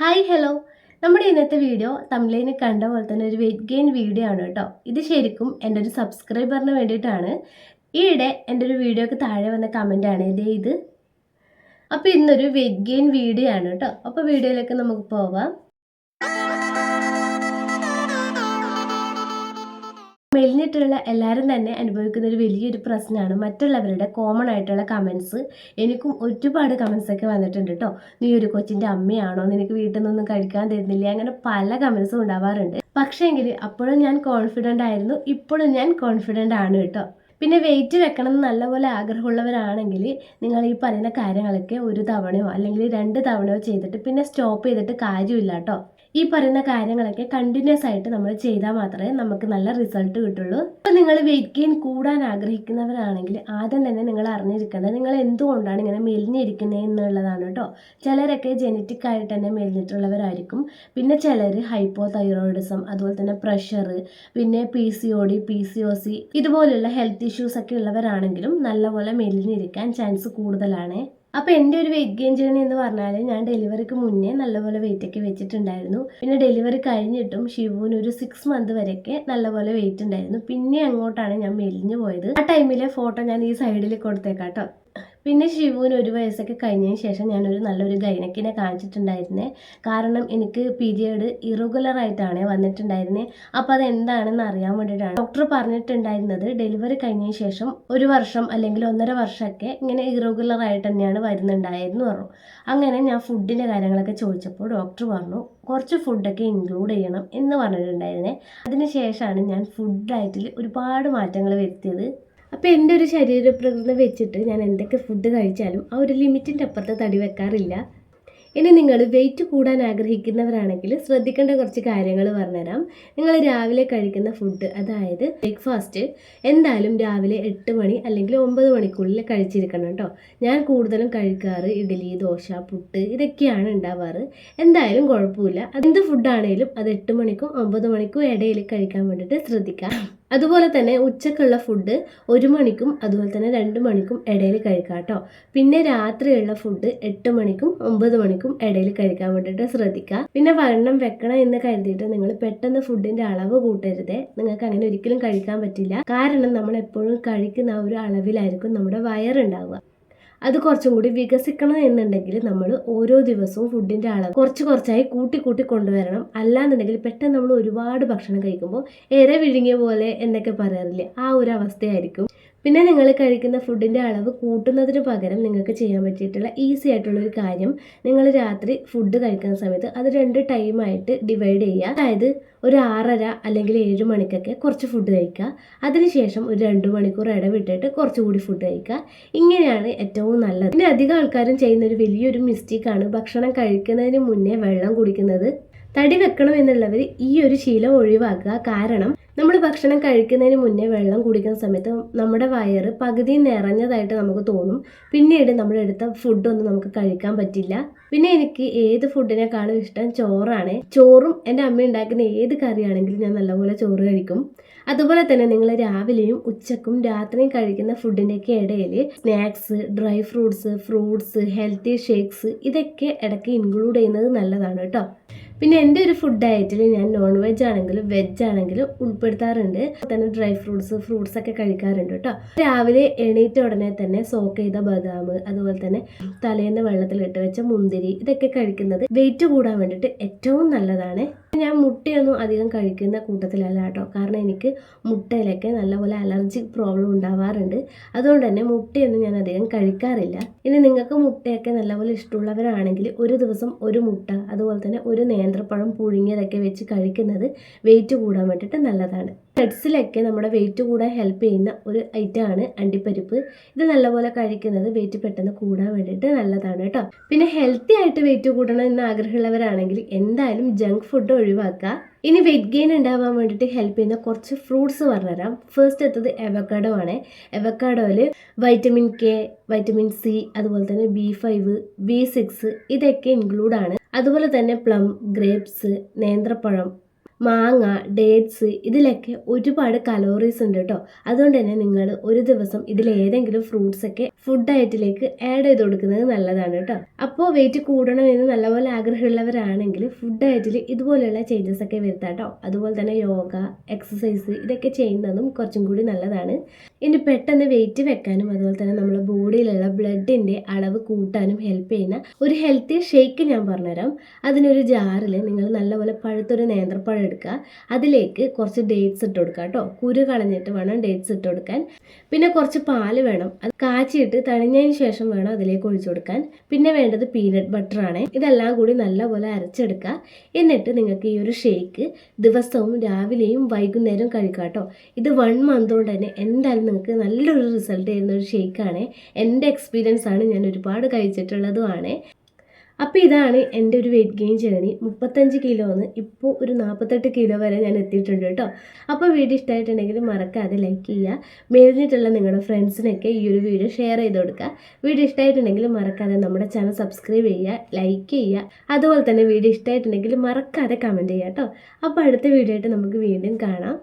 Hi hello നമ്മുടെ ഇന്നത്തെ video തമിഴിന് കണ്ട പോലെ തന്നെ ഒരു വെയിറ്റ് ഗെയിൻ വീഡിയോ ആണ് കേട്ടോ. ഇത് ശരിക്കും എന്റെ ഒരു സബ്സ്ക്രൈബറിന് വേണ്ടിയിട്ടാണ്. ഈയിടെ എന്റെ ഒരു വീഡിയോക്ക് താഴെ വന്ന കമന്റാണ് ഇതേ ഇത്. അപ്പോൾ ഇന്നൊരു വെയിറ്റ് ഗെയിൻ വീഡിയോ ആണ് കേട്ടോ. അപ്പോൾ വീഡിയോയിലേക്ക് നമുക്ക് പോവാം. മെലിഞ്ഞിട്ടുള്ള എല്ലാവരും തന്നെ അനുഭവിക്കുന്ന ഒരു വലിയൊരു പ്രശ്നമാണ് മറ്റുള്ളവരുടെ കോമൺ ആയിട്ടുള്ള കമൻസ് എനിക്കും ഒരുപാട് കമൻസ് ഒക്കെ വന്നിട്ടുണ്ട് കേട്ടോ നീ ഒരു കൊച്ചിന്റെ അമ്മയാണോ? നിനക്ക് വീട്ടിൽ നിന്നൊന്നും കഴിക്കാൻ തരുന്നില്ല. അങ്ങനെ പല കമൻസും ഉണ്ടാവാറുണ്ട്. പക്ഷേങ്കിൽ അപ്പോഴും ഞാൻ കോൺഫിഡന്റ് ആയിരുന്നു. ഇപ്പോഴും ഞാൻ കോൺഫിഡന്റ് ആണ് കേട്ടോ പിന്നെ വെയിറ്റ് വെക്കണം എന്ന് നല്ലപോലെ ആഗ്രഹമുള്ളവരാണെങ്കിൽ നിങ്ങൾ ഈ പറയുന്ന കാര്യങ്ങളൊക്കെ ഒരു തവണയോ അല്ലെങ്കിൽ രണ്ട് തവണയോ ചെയ്തിട്ട് പിന്നെ സ്റ്റോപ്പ് ചെയ്തിട്ട് കാര്യമില്ല കേട്ടോ ഈ പറയുന്ന കാര്യങ്ങളൊക്കെ കണ്ടിന്യൂസ് ആയിട്ട് നമ്മൾ ചെയ്താൽ മാത്രമേ നമുക്ക് നല്ല റിസൾട്ട് കിട്ടുള്ളൂ. അപ്പോൾ നിങ്ങൾ വെയിറ്റ് ഗെയിൻ കൂടാൻ ആഗ്രഹിക്കുന്നവരാണെങ്കിൽ ആദ്യം തന്നെ നിങ്ങൾ അറിഞ്ഞിരിക്കേണ്ടത് നിങ്ങൾ എന്തുകൊണ്ടാണ് ഇങ്ങനെ മെലിഞ്ഞിരിക്കുന്നത് എന്നുള്ളതാണ് കേട്ടോ. ചിലരൊക്കെ ജനറ്റിക് ആയിട്ട് തന്നെ മെലിഞ്ഞിട്ടുള്ളവരായിരിക്കും. പിന്നെ ചിലർ ഹൈപ്പോ തൈറോയിഡിസം അതുപോലെ തന്നെ പ്രഷർ പിന്നെ P C O D P C O C ഇതുപോലുള്ള ഹെൽത്ത് ഇഷ്യൂസ് ഒക്കെ ഉള്ളവരാണെങ്കിലും നല്ലപോലെ മെലിഞ്ഞിരിക്കാൻ ചാൻസ് കൂടുതലാണ്. അപ്പോൾ എന്റെ ഒരു വെയിറ്റ് ഗെയിൻ ജേണി എന്ന് പറഞ്ഞാൽ ഞാൻ ഡെലിവറിക്ക് മുന്നേ നല്ലപോലെ വെയിറ്റ് ഒക്കെ വെച്ചിട്ടുണ്ടായിരുന്നു. പിന്നെ ഡെലിവറി കഴിഞ്ഞിട്ടും ഷിവുവിന് ഒരു സിക്സ് മന്ത് വരെയൊക്കെ നല്ലപോലെ വെയിറ്റ് ഉണ്ടായിരുന്നു. പിന്നെ അങ്ങോട്ടാണ് ഞാൻ മെലിഞ്ഞു പോയത്. ആ ടൈമിലെ ഫോട്ടോ ഞാൻ ഈ സൈഡിൽ കൊടുത്തേക്കാം കേട്ടോ പിന്നെ ശിവുവിന് ഒരു വയസ്സൊക്കെ കഴിഞ്ഞതിന് ശേഷം ഞാനൊരു നല്ലൊരു ഗൈനക്കിനെ കാണിച്ചിട്ടുണ്ടായിരുന്നേ. കാരണം എനിക്ക് പീരിയഡ് ഇറഗുലറായിട്ടാണ് വന്നിട്ടുണ്ടായിരുന്നത് അപ്പോൾ അത് എന്താണെന്ന് അറിയാൻ വേണ്ടിയിട്ടാണ് ഡോക്ടർ പറഞ്ഞിട്ടുണ്ടായിരുന്നത് ഡെലിവറി കഴിഞ്ഞതിന് ശേഷം ഒരു വർഷം അല്ലെങ്കിൽ ഒന്നര വർഷമൊക്കെ ഇങ്ങനെ ഇറഗുലറായിട്ട് തന്നെയാണ് വരുന്നുണ്ടായിരുന്നു പറഞ്ഞു. അങ്ങനെ ഞാൻ ഫുഡിന്റെ കാര്യങ്ങളൊക്കെ ചോദിച്ചപ്പോൾ ഡോക്ടർ പറഞ്ഞു കുറച്ച് ഫുഡൊക്കെ ഇൻക്ലൂഡ് ചെയ്യണം എന്ന് പറഞ്ഞിട്ടുണ്ടായിരുന്നേ. അതിന് ശേഷമാണ് ഞാൻ ഫുഡ് ഡയറ്റിൽ ഒരുപാട് മാറ്റങ്ങൾ വരുത്തിയത്. അപ്പോൾ എന്റെ ഒരു ശരീരപ്രകൃതി വെച്ചിട്ട് ഞാൻ എന്തൊക്കെ ഫുഡ് കഴിച്ചാലും ആ ഒരു ലിമിറ്റിന്റെ അപ്പുറത്ത് തടി വെക്കാറില്ല. ഇനി നിങ്ങൾ വെയിറ്റ് കൂടാൻ ആഗ്രഹിക്കുന്നവരാണെങ്കിൽ ശ്രദ്ധിക്കേണ്ട കുറച്ച് കാര്യങ്ങൾ പറഞ്ഞുതരാം. നിങ്ങൾ രാവിലെ കഴിക്കുന്ന ഫുഡ് അതായത് ബ്രേക്ക്ഫാസ്റ്റ് എന്തായാലും രാവിലെ എട്ട് മണി അല്ലെങ്കിൽ ഒമ്പത് മണിക്കുള്ളിൽ കഴിച്ചിരിക്കണം കേട്ടോ. ഞാൻ കൂടുതലും കഴിക്കാറ് ഇഡ്ഡലി ദോശ പുട്ട് ഇതൊക്കെയാണ് ഉണ്ടാവാറ്. എന്തായാലും കുഴപ്പമില്ല. എന്ത് ഫുഡാണേലും അത് എട്ട് മണിക്കും ഒമ്പത് മണിക്കും ഇടയിൽ കഴിക്കാൻ വേണ്ടിയിട്ട് ശ്രദ്ധിക്കാം. അതുപോലെ തന്നെ ഉച്ചക്കുള്ള ഫുഡ് ഒരു മണിക്കും അതുപോലെ തന്നെ രണ്ട് മണിക്കും ഇടയിൽ കഴിക്കാം കേട്ടോ. പിന്നെ രാത്രിയുള്ള ഫുഡ് എട്ട് മണിക്കും ഒമ്പത് മണിക്കും ഇടയിൽ കഴിക്കാൻ വേണ്ടിയിട്ട് ശ്രദ്ധിക്കുക. പിന്നെ വണ്ണം വെക്കണം എന്ന് കരുതിയിട്ട് നിങ്ങൾ പെട്ടെന്ന് ഫുഡിന്റെ അളവ് കൂട്ടരുത്. നിങ്ങൾക്ക് അങ്ങനെ ഒരിക്കലും കഴിക്കാൻ പറ്റില്ല. കാരണം നമ്മൾ എപ്പോഴും കഴിക്കുന്ന ആ ഒരു അളവിലായിരിക്കും നമ്മുടെ വയറുണ്ടാവുക. അത് കുറച്ചും കൂടി വികസിക്കണം എന്നുണ്ടെങ്കിൽ നമ്മൾ ഓരോ ദിവസവും ഫുഡിന്റെ അളവ് കുറച്ച് കുറച്ചായി കൂട്ടി കൂട്ടി കൊണ്ടുവരണം. അല്ലാന്നുണ്ടെങ്കിൽ പെട്ടെന്ന് നമ്മൾ ഒരുപാട് ഭക്ഷണം കഴിക്കുമ്പോൾ എര വിഴുങ്ങിയ പോലെ എന്നൊക്കെ പറയാറില്ലേ? ആ ഒരു അവസ്ഥയായിരിക്കും. പിന്നെ നിങ്ങൾ കഴിക്കുന്ന ഫുഡിന്റെ അളവ് കൂട്ടുന്നതിന് പകരം നിങ്ങൾക്ക് ചെയ്യാൻ പറ്റിയിട്ടുള്ള ഈസി ആയിട്ടുള്ള ഒരു കാര്യം നിങ്ങൾ രാത്രി ഫുഡ് കഴിക്കുന്ന സമയത്ത് അത് രണ്ട് ടൈമായിട്ട് ഡിവൈഡ് ചെയ്യുക. അതായത് ഒരു ആറര അല്ലെങ്കിൽ ഏഴ് മണിക്കൊക്കെ കുറച്ച് ഫുഡ് കഴിക്കുക. അതിനുശേഷം ഒരു രണ്ട് മണിക്കൂർ ഇടവിട്ടിട്ട് കുറച്ചുകൂടി ഫുഡ് കഴിക്കുക. ഇങ്ങനെയാണ് ഏറ്റവും നല്ലത്. പിന്നെ അധികം ആൾക്കാരും ചെയ്യുന്ന ഒരു വലിയൊരു മിസ്റ്റേക്കാണ് ഭക്ഷണം കഴിക്കുന്നതിന് മുന്നേ വെള്ളം കുടിക്കുന്നത്. തടി വെക്കണം എന്നുള്ളവർ ഈ ഒരു ശീലം ഒഴിവാക്കുക. കാരണം നമ്മൾ ഭക്ഷണം കഴിക്കുന്നതിന് മുന്നേ വെള്ളം കുടിക്കുന്ന സമയത്ത് നമ്മുടെ വയറ് പകുതി നിറഞ്ഞതായിട്ട് നമുക്ക് തോന്നും. പിന്നീട് നമ്മൾ എടുത്ത ഫുഡൊന്നും നമുക്ക് കഴിക്കാൻ പറ്റില്ല. പിന്നെ എനിക്ക് ഏത് ഫുഡിനേക്കാളും ഇഷ്ടം ചോറാണ്. ചോറും എന്റെ അമ്മ ഉണ്ടാക്കുന്ന ഏത് കറിയാണെങ്കിലും ഞാൻ നല്ലപോലെ ചോറ് കഴിക്കും. അതുപോലെ തന്നെ നിങ്ങൾ രാവിലെയും ഉച്ചക്കും രാത്രിയും കഴിക്കുന്ന ഫുഡിന്റെയൊക്കെ ഇടയിൽ snacks dry fruits fruits healthy shakes ഇതൊക്കെ ഇടയ്ക്ക് ഇൻക്ലൂഡ് ചെയ്യുന്നത് നല്ലതാണ് കേട്ടോ. പിന്നെ എന്റെ ഒരു ഫുഡ് ഡയറ്റിൽ ഞാൻ നോൺ വെജ് ആണെങ്കിലും വെജ് ആണെങ്കിലും ഉൾപ്പെടുത്താറുണ്ട്. തന്നെ ഡ്രൈ ഫ്രൂട്ട്സ് ഫ്രൂട്ട്സ് ഒക്കെ കഴിക്കാറുണ്ട് കേട്ടോ. രാവിലെ എണീറ്റ ഉടനെ തന്നെ സോക്ക് ചെയ്ത ബദാം അതുപോലെ തന്നെ തലേന്ന് വെള്ളത്തിലിട്ട് വെച്ച മുന്തിരി ഇതൊക്കെ കഴിക്കുന്നത് വെയിറ്റ് കൂടാൻ വേണ്ടിയിട്ട് ഏറ്റവും നല്ലതാണ്. ഞാൻ മുട്ടയൊന്നും അധികം കഴിക്കുന്ന കൂട്ടത്തിലല്ല കേട്ടോ. കാരണം എനിക്ക് മുട്ടയിലൊക്കെ നല്ലപോലെ അലർജി പ്രോബ്ലം ഉണ്ടാവാറുണ്ട്. അതുകൊണ്ട് തന്നെ മുട്ടയൊന്നും ഞാൻ അധികം കഴിക്കാറില്ല. ഇനി നിങ്ങൾക്ക് മുട്ടയൊക്കെ നല്ലപോലെ ഇഷ്ടമുള്ളവരാണെങ്കിൽ ഒരു ദിവസം ഒരു മുട്ട അതുപോലെ തന്നെ ഒരു നേന്ത്രപ്പഴം പുഴുങ്ങിയതൊക്കെ വെച്ച് കഴിക്കുന്നത് വെയിറ്റ് കൂടാൻ വേണ്ടിയിട്ട് നല്ലതാണ്. നട്ട്സിലൊക്കെ നമ്മുടെ വെയിറ്റ് കൂടാൻ ഹെൽപ്പ് ചെയ്യുന്ന ഒരു ഐറ്റം ആണ് അണ്ടിപ്പരിപ്പ്. ഇത് നല്ലപോലെ കഴിക്കുന്നത് വെയിറ്റ് പെട്ടെന്ന് കൂടാൻ വേണ്ടിയിട്ട് നല്ലതാണ് കേട്ടോ. പിന്നെ ഹെൽത്തി ആയിട്ട് വെയിറ്റ് കൂടണം എന്ന് ആഗ്രഹമുള്ളവരാണെങ്കിൽ എന്തായാലും ജങ്ക് ഫുഡ് ഒഴിവാക്കുക. ഇനി വെയിറ്റ് ഗെയിൻ ഉണ്ടാവാൻ വേണ്ടിയിട്ട് ഹെൽപ്പ് ചെയ്യുന്ന കുറച്ച് ഫ്രൂട്ട്സ് പറഞ്ഞുതരാം. ഫസ്റ്റ് എത്തത് എവക്കാഡോ ആണ്. എവക്കാഡോയിൽ വൈറ്റമിൻ കെ വൈറ്റമിൻ സി അതുപോലെ തന്നെ ബി ഫൈവ് ബി സിക്സ് ഇതൊക്കെ ഇൻക്ലൂഡ് ആണ്. അതുപോലെ തന്നെ പ്ലം ഗ്രേപ്സ് നേന്ത്രപ്പഴം മാങ്ങ ഡേറ്റ്സ് ഇതിലൊക്കെ ഒരുപാട് കലോറീസ് ഉണ്ട് കേട്ടോ അതുകൊണ്ട് തന്നെ നിങ്ങൾ ഒരു ദിവസം ഇതിലേതെങ്കിലും ഫ്രൂട്ട്സ് ഒക്കെ ഫുഡ് ഡയറ്റിലേക്ക് ആഡ് ചെയ്ത് കൊടുക്കുന്നത് നല്ലതാണ് കേട്ടോ അപ്പോൾ വെയിറ്റ് കൂടണമെന്ന് നല്ലപോലെ ആഗ്രഹമുള്ളവരാണെങ്കിൽ ഫുഡ് ഡയറ്റിൽ ഇതുപോലെയുള്ള ചേഞ്ചസ് ഒക്കെ വരുത്താം കേട്ടോ അതുപോലെ തന്നെ യോഗ എക്സസൈസ് ഇതൊക്കെ ചെയ്യുന്നതും കുറച്ചും കൂടി നല്ലതാണ്. ഇനി പെട്ടെന്ന് വെയിറ്റ് വെക്കാനും അതുപോലെ തന്നെ നമ്മുടെ ബോഡിയിലുള്ള ബ്ലഡിന്റെ അളവ് കൂട്ടാനും ഹെൽപ്പ് ചെയ്യുന്ന ഒരു ഹെൽത്തി ഷേക്ക് ഞാൻ പറഞ്ഞുതരാം. അതിനൊരു ജാറിൽ നിങ്ങൾ നല്ലപോലെ പഴുത്തൊരു നേന്ത്രപ്പഴം എടുക്കുക അതിലേക്ക് കുറച്ച് ഡേറ്റ്സ് ഇട്ട് കൊടുക്കുക കേട്ടോ. കുരു കളഞ്ഞിട്ട് വേണം ഡേറ്റ്സ് ഇട്ട് കൊടുക്കാൻ. പിന്നെ കുറച്ച് പാൽ വേണം. അത് കാച്ചിയിട്ട് തണിഞ്ഞതിന് ശേഷം വേണം അതിലേക്ക് ഒഴിച്ചു കൊടുക്കാൻ. പിന്നെ വേണ്ടത് പീനട്ട് ബട്ടർ ആണ്. ഇതെല്ലാം കൂടി നല്ലപോലെ അരച്ചെടുക്കുക എന്നിട്ട് നിങ്ങൾക്ക് ഈ ഒരു ഷേക്ക് ദിവസവും രാവിലെയും വൈകുന്നേരവും കഴിക്കുക കേട്ടോ. ഇത് വൺ മന്ത് കൊണ്ട് തന്നെ എന്തായാലും നിങ്ങൾക്ക് നല്ലൊരു റിസൾട്ട് തരുന്ന ഒരു ഷേക്കാണ് എന്റെ എക്സ്പീരിയൻസ് ആണ്. ഞാൻ ഒരുപാട് കഴിച്ചിട്ടുള്ളതുമാണ് അപ്പോൾ ഇതാണ് എന്റെ ഒരു വെയിറ്റ് ഗെയിൻ ജേണി മുപ്പത്തഞ്ച് കിലോന്ന് ഇപ്പോൾ ഒരു നാൽപ്പത്തെട്ട് കിലോ വരെ ഞാൻ എത്തിയിട്ടുണ്ട് കേട്ടോ. അപ്പോൾ വീഡിയോ ഇഷ്ടമായിട്ടുണ്ടെങ്കിൽ മറക്കാതെ ലൈക്ക് ചെയ്യുക. മേലിഞ്ഞിട്ടുള്ള നിങ്ങളുടെ ഫ്രണ്ട്സിനൊക്കെ ഈ ഒരു വീഡിയോ ഷെയർ ചെയ്ത് കൊടുക്കുക. വീഡിയോ ഇഷ്ടമായിട്ടുണ്ടെങ്കിൽ മറക്കാതെ നമ്മുടെ ചാനൽ സബ്സ്ക്രൈബ് ചെയ്യുക ലൈക്ക് ചെയ്യുക. അതുപോലെ തന്നെ വീഡിയോ ഇഷ്ടമായിട്ടുണ്ടെങ്കിൽ മറക്കാതെ കമന്റ് ചെയ്യുക കേട്ടോ. അപ്പോൾ അടുത്ത വീഡിയോ ആയിട്ട് നമുക്ക് വീണ്ടും കാണാം.